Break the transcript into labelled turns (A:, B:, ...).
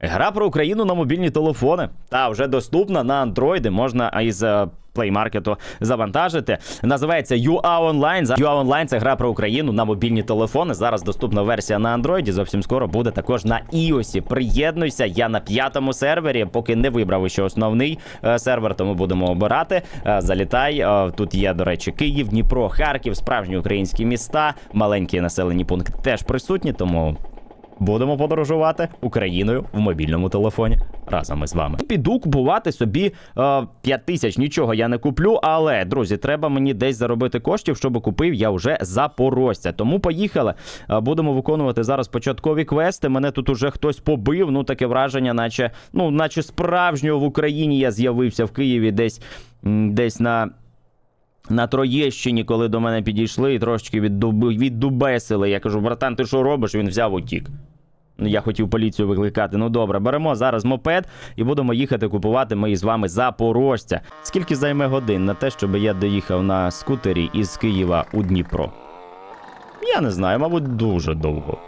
A: Гра про Україну на мобільні телефони. Та вже доступна на андроїди. Можна із Market завантажити. Називається UA Online. UA Online – це гра про Україну на мобільні телефони. Зараз доступна версія на андроїді. Зовсім скоро буде також на iOS. Приєднуйся. Я на п'ятому сервері, поки не вибрав ще основний е, сервер, тому будемо обирати. Е, Залітай. Е, Тут є, до речі, Київ, Дніпро, Харків, справжні українські міста, маленькі населені пункти теж присутні, тому Будемо подорожувати Україною в мобільному телефоні разом із вами. Піду купувати собі е, 5 тисяч. Нічого я не куплю, але друзі, треба мені десь заробити коштів, щоб купив я вже запорожця. Тому поїхали. Е, будемо виконувати зараз початкові квести. Мене тут уже хтось побив. Ну таке враження, наче ну, наче справжнього в Україні я з'явився в Києві, десь десь на. На Троєщині, коли до мене підійшли і трошечки віддуби, віддубесили. Я кажу, братан, ти що робиш? Він взяв утік. Ну, Я хотів поліцію викликати. Ну добре, беремо зараз мопед і будемо їхати купувати ми з вами запорожця. Скільки займе годин на те, щоб я доїхав на скутері із Києва у Дніпро? Я не знаю, мабуть, дуже довго.